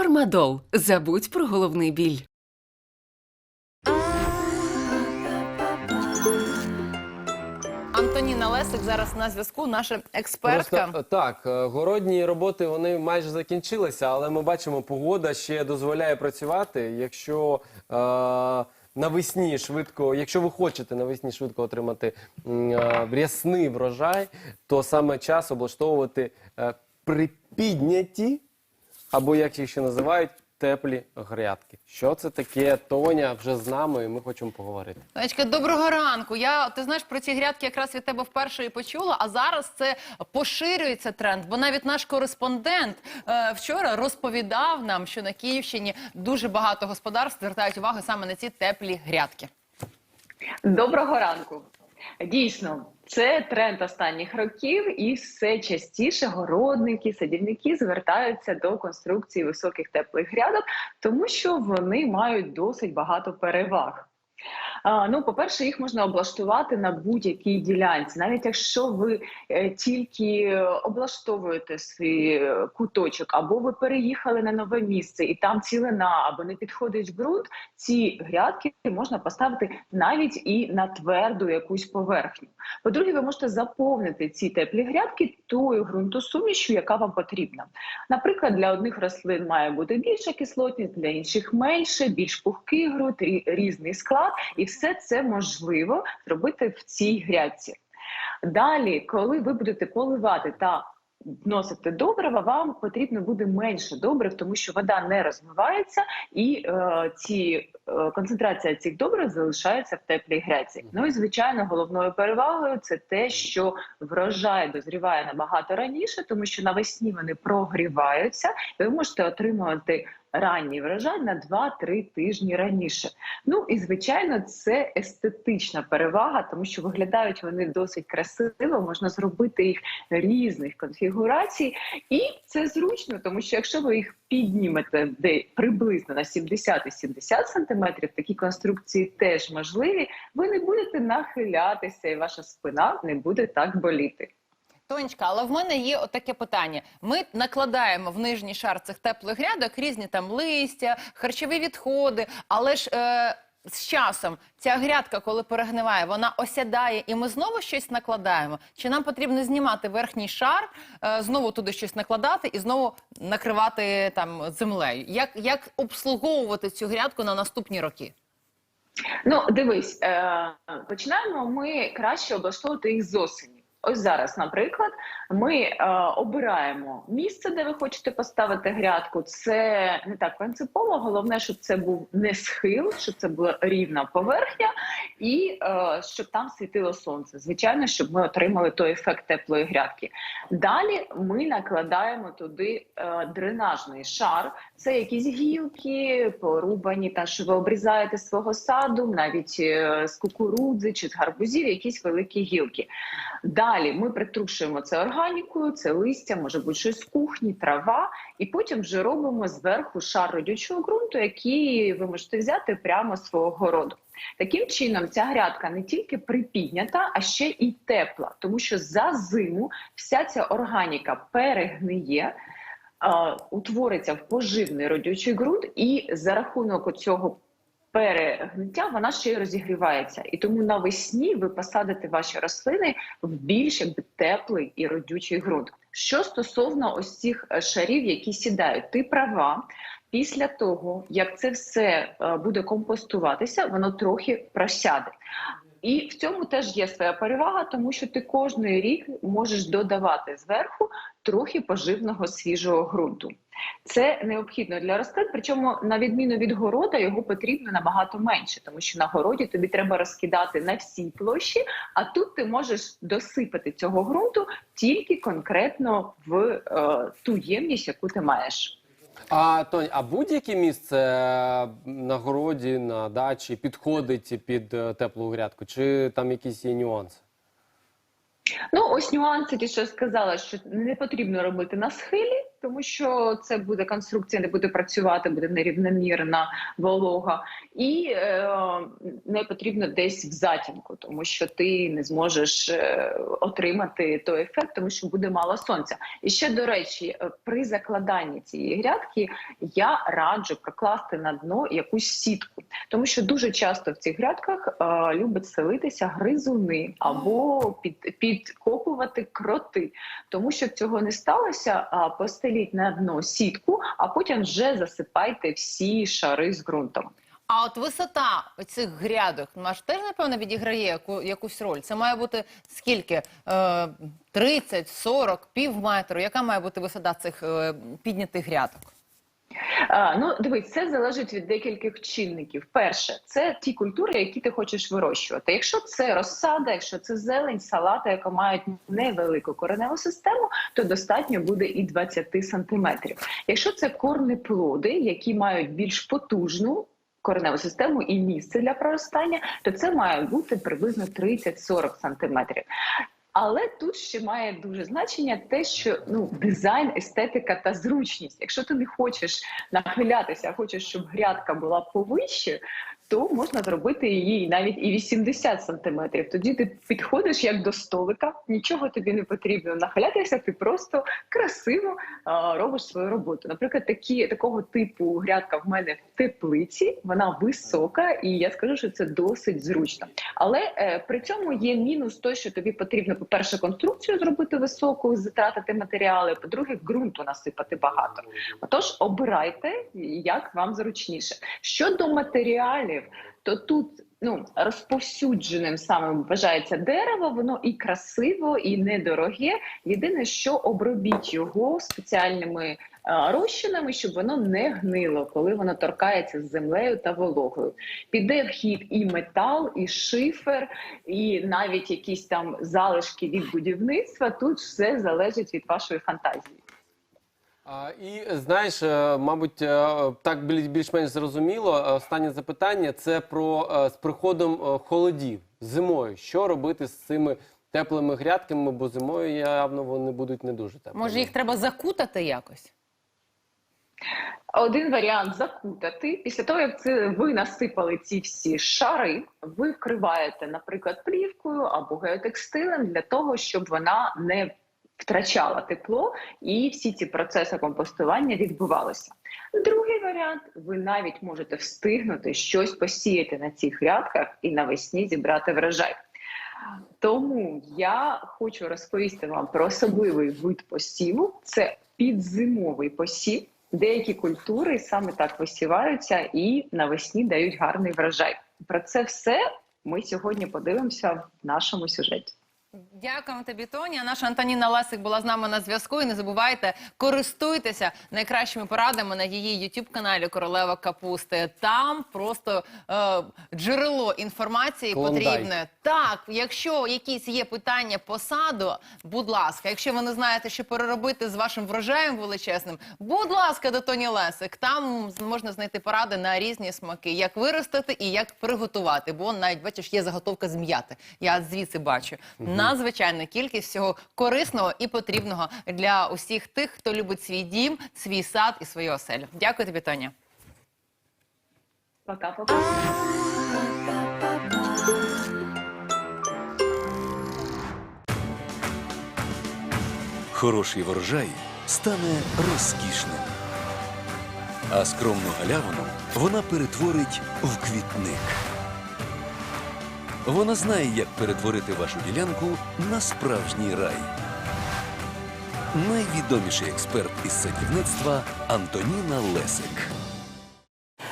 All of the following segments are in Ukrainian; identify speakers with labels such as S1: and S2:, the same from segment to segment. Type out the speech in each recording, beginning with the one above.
S1: Фармадол. Забудь про головний біль.
S2: Антоніна Лесик зараз на зв'язку, наша експертка.
S3: Просто, е, так, е, городні роботи вони майже закінчилися, але ми бачимо, погода ще дозволяє працювати. Якщо е, навесні швидко, якщо ви хочете навесні швидко отримати е, рясний врожай, то саме час облаштовувати е, припідняті, або як їх ще називають, теплі грядки. Що це таке? Тоня вже з нами, і ми хочемо поговорити.
S2: Тонечка, доброго ранку. Я ти знаєш про ці грядки якраз від тебе вперше і почула. А зараз це поширюється тренд. Бо навіть наш кореспондент е, вчора розповідав нам, що на Київщині дуже багато господарств звертають увагу саме на ці теплі грядки.
S4: Доброго ранку. Дійсно, це тренд останніх років, і все частіше городники, садівники звертаються до конструкції високих теплих грядок, тому що вони мають досить багато переваг. Ну, по-перше, їх можна облаштувати на будь-якій ділянці, навіть якщо ви е, тільки облаштовуєте свій е, куточок, або ви переїхали на нове місце і там цілина або не підходить ґрунт, ці грядки можна поставити навіть і на тверду якусь поверхню. По-друге, ви можете заповнити ці теплі грядки тою ґрунтосумішю, яка вам потрібна. Наприклад, для одних рослин має бути більша кислотність, для інших менше, більш пухкий ґрунт, рі- різний склад, і все це можливо зробити в цій грядці. Далі, коли ви будете поливати та вносити добрива, вам потрібно буде менше добрив, тому що вода не розмивається і е, ці е, концентрація цих добрив залишається в теплій грядці. Ну і звичайно, головною перевагою це те, що врожай дозріває набагато раніше, тому що навесні вони прогріваються, і ви можете отримувати ранній врожай на 2-3 тижні раніше. Ну і звичайно, це естетична перевага, тому що виглядають вони досить красиво. Можна зробити їх різних конфігурацій, і це зручно, тому що якщо ви їх піднімете де приблизно на 70-70 сантиметрів, такі конструкції теж можливі. Ви не будете нахилятися, і ваша спина не буде так боліти.
S2: Тонечка, але в мене є отаке питання. Ми накладаємо в нижній шар цих теплих грядок різні там листя, харчові відходи, але ж. Е... З часом ця грядка, коли перегниває, вона осядає, і ми знову щось накладаємо. Чи нам потрібно знімати верхній шар, е, знову туди щось накладати і знову накривати там землею? Як, як обслуговувати цю грядку на наступні роки?
S4: Ну, дивись, е, починаємо ми краще облаштовувати їх з осені. Ось зараз, наприклад, ми е, обираємо місце, де ви хочете поставити грядку. Це не так принципово. Головне, щоб це був не схил, щоб це була рівна поверхня, і е, щоб там світило сонце. Звичайно, щоб ми отримали той ефект теплої грядки. Далі ми накладаємо туди е, дренажний шар. Це якісь гілки, порубані, та що ви обрізаєте свого саду, навіть е, з кукурудзи чи з гарбузів, якісь великі гілки. Далі ми притрушуємо це органікою, це листя, може бути щось з кухні, трава, і потім вже робимо зверху шар родючого ґрунту, який ви можете взяти прямо з свого городу. Таким чином, ця грядка не тільки припіднята, а ще і тепла, тому що за зиму вся ця органіка перегниє. Утвориться в поживний родючий ґрунт, і за рахунок цього перегниття вона ще й розігрівається. І тому навесні ви посадите ваші рослини в більш якби, теплий і родючий ґрунт. Що стосовно ось цих е, шарів, які сідають, ти права. Після того, як це все е, буде компостуватися, воно трохи просяде. І в цьому теж є своя перевага, тому що ти кожний рік можеш додавати зверху трохи поживного свіжого ґрунту. Це необхідно для рослин, причому на відміну від города його потрібно набагато менше, тому що на городі тобі треба розкидати на всій площі, а тут ти можеш досипати цього ґрунту тільки конкретно в е, ту ємність, яку ти маєш.
S3: А Тонь, а будь-яке місце на городі, на дачі підходить під е, теплу грядку, чи там якісь є нюанси?
S4: Ну, ось нюанси, ті, що я сказала, що не потрібно робити на схилі, тому що це буде конструкція, не буде працювати, буде нерівномірна волога, і е, не потрібно десь в затінку, тому що ти не зможеш е, отримати той ефект, тому що буде мало сонця. І ще до речі, е, при закладанні цієї грядки я раджу прокласти на дно якусь сітку, тому що дуже часто в цих грядках е, любить селитися гризуни або під, підкопувати кроти. Тому що цього не сталося, а постеліть на дно сітку, а потім вже засипайте всі шари з ґрунтом.
S2: А от висота цих грядок, наш теж, напевно, відіграє яку, якусь роль. Це має бути скільки? Е, 30, 40, пів метру. Яка має бути висота цих е, піднятих грядок?
S4: Ну, дивись, це залежить від декількох чинників. Перше, це ті культури, які ти хочеш вирощувати. Якщо це розсада, якщо це зелень, салата, яка мають невелику кореневу систему, то достатньо буде і 20 сантиметрів. Якщо це корнеплоди, які мають більш потужну. Кореневу систему і місце для проростання, то це має бути приблизно 30-40 сантиметрів. Але тут ще має дуже значення те, що ну дизайн, естетика та зручність. Якщо ти не хочеш нахилятися, а хочеш, щоб грядка була повище, то можна зробити її навіть і 80 сантиметрів. Тоді ти підходиш як до столика, нічого тобі не потрібно нахилятися, ти просто красиво а, робиш свою роботу. Наприклад, такі такого типу грядка в мене в теплиці, вона висока, і я скажу, що це досить зручно. Але е, при цьому є мінус той, що тобі потрібно, по-перше, конструкцію зробити високу, затратити матеріали, по-друге, ґрунту насипати багато. Отож, обирайте, як вам зручніше. Щодо матеріалів, то тут ну розповсюдженим саме вважається дерево, воно і красиво, і недороге. Єдине, що обробіть його спеціальними е, розчинами, щоб воно не гнило, коли воно торкається з землею та вологою. Піде в хід і метал, і шифер, і навіть якісь там залишки від будівництва. Тут все залежить від вашої фантазії.
S3: І знаєш, е, мабуть, е, так більш-менш зрозуміло. Е, Останнє запитання це про з приходом холодів зимою. Що робити з цими теплими грядками? Бо зимою явно вони будуть не дуже теплими.
S2: Може, їх треба закутати якось?
S4: Один варіант закутати. Після того, як це ви насипали ці всі шари, ви вкриваєте, наприклад, плівкою або геотекстилем для того, щоб вона не втрачала тепло і всі ці процеси компостування відбувалися. Другий варіант: ви навіть можете встигнути щось посіяти на цих грядках і навесні зібрати врожай. Тому я хочу розповісти вам про особливий вид посіву. Це підзимовий посів. Деякі культури саме так висіваються і навесні дають гарний врожай. Про це все ми сьогодні подивимося в нашому сюжеті.
S2: Дякуємо тобі, Тоня. Наша Антоніна Лесик була з нами на зв'язку. І не забувайте, користуйтеся найкращими порадами на її youtube каналі Королева Капусти. Там просто е, джерело інформації
S3: Клондайк.
S2: потрібне. Так, якщо якісь є питання по саду, будь ласка, якщо ви не знаєте, що переробити з вашим врожаєм величезним, будь ласка, до Тоні Лесик. Там можна знайти поради на різні смаки, як виростити і як приготувати. Бо навіть бачиш, є заготовка з м'яти. Я звідси бачу. Надзвичайна кількість всього корисного і потрібного для усіх тих, хто любить свій дім, свій сад і свою оселю. Дякую тобі, Тоня.
S4: Пока-пока.
S5: Хороший врожай стане розкішним, а скромну галявину вона перетворить в квітник. Вона знає, як перетворити вашу ділянку на справжній рай. Найвідоміший експерт із садівництва Антоніна Лесик.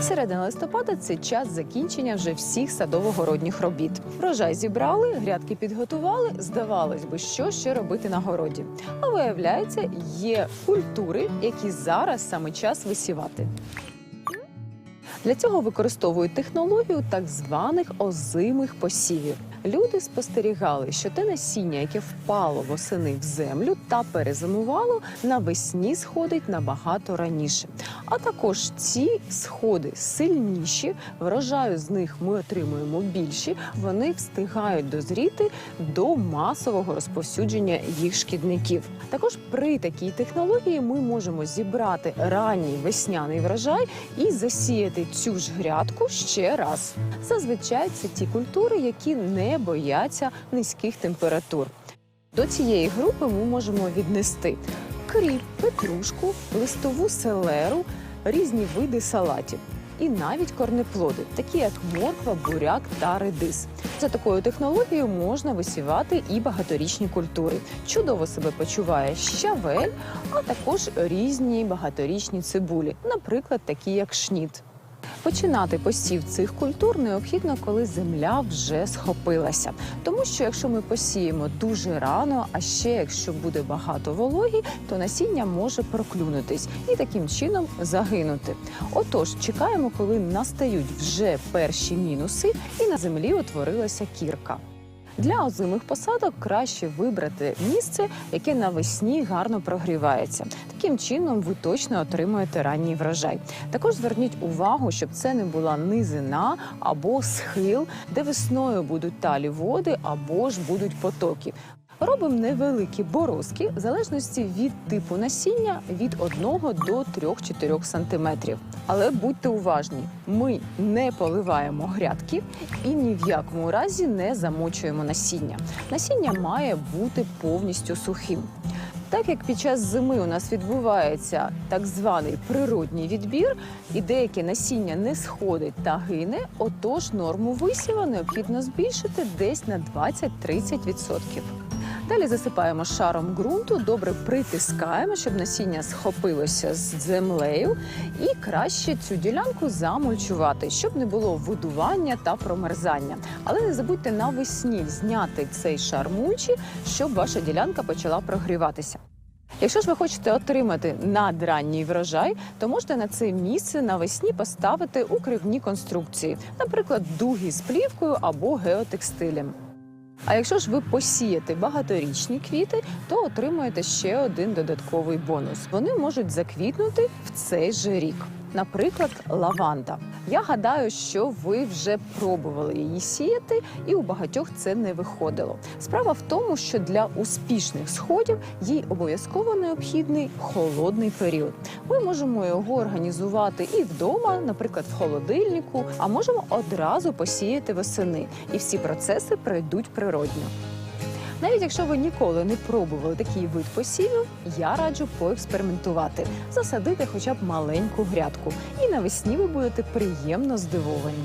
S6: Середина листопада це час закінчення вже всіх садово-городніх робіт. Врожай зібрали, грядки підготували. Здавалось би, що ще робити на городі. А виявляється, є культури, які зараз саме час висівати. Для цього використовують технологію так званих озимих посівів. Люди спостерігали, що те насіння, яке впало восени в землю та перезимувало, навесні сходить набагато раніше. А також ці сходи сильніші, врожаю з них ми отримуємо більші. Вони встигають дозріти до масового розповсюдження їх шкідників. Також при такій технології ми можемо зібрати ранній весняний врожай і засіяти цю ж грядку ще раз. Зазвичай це ті культури, які не бояться низьких температур. До цієї групи ми можемо віднести кріп, петрушку, листову селеру, різні види салатів. І навіть корнеплоди, такі як морква, буряк та редис. За такою технологією можна висівати і багаторічні культури. Чудово себе почуває щавель, а також різні багаторічні цибулі, наприклад, такі як шніт. Починати посів цих культур необхідно, коли земля вже схопилася. Тому що якщо ми посіємо дуже рано, а ще якщо буде багато вологі, то насіння може проклюнутись і таким чином загинути. Отож, чекаємо, коли настають вже перші мінуси, і на землі утворилася кірка. Для озимих посадок краще вибрати місце, яке навесні гарно прогрівається. Таким чином ви точно отримуєте ранній врожай. Також зверніть увагу, щоб це не була низина або схил, де весною будуть талі води або ж будуть потоки. Робимо невеликі борозки в залежності від типу насіння від 1 до 3-4 сантиметрів. Але будьте уважні, ми не поливаємо грядки і ні в якому разі не замочуємо насіння. Насіння має бути повністю сухим. Так як під час зими у нас відбувається так званий природній відбір, і деяке насіння не сходить та гине, отож норму висіва необхідно збільшити десь на 20-30%. Далі засипаємо шаром ґрунту, добре притискаємо, щоб насіння схопилося з землею, і краще цю ділянку замульчувати, щоб не було видування та промерзання. Але не забудьте навесні зняти цей шар мульчі, щоб ваша ділянка почала прогріватися. Якщо ж ви хочете отримати надранній врожай, то можете на це місце навесні поставити укривні конструкції, наприклад, дуги з плівкою або геотекстилем. А якщо ж ви посієте багаторічні квіти, то отримаєте ще один додатковий бонус. Вони можуть заквітнути в цей же рік. Наприклад, лаванда. Я гадаю, що ви вже пробували її сіяти, і у багатьох це не виходило. Справа в тому, що для успішних сходів їй обов'язково необхідний холодний період. Ми можемо його організувати і вдома, наприклад, в холодильнику, а можемо одразу посіяти восени, і всі процеси пройдуть природньо. Навіть якщо ви ніколи не пробували такий вид посівів, я раджу поекспериментувати, засадити хоча б маленьку грядку, і навесні ви будете приємно здивовані.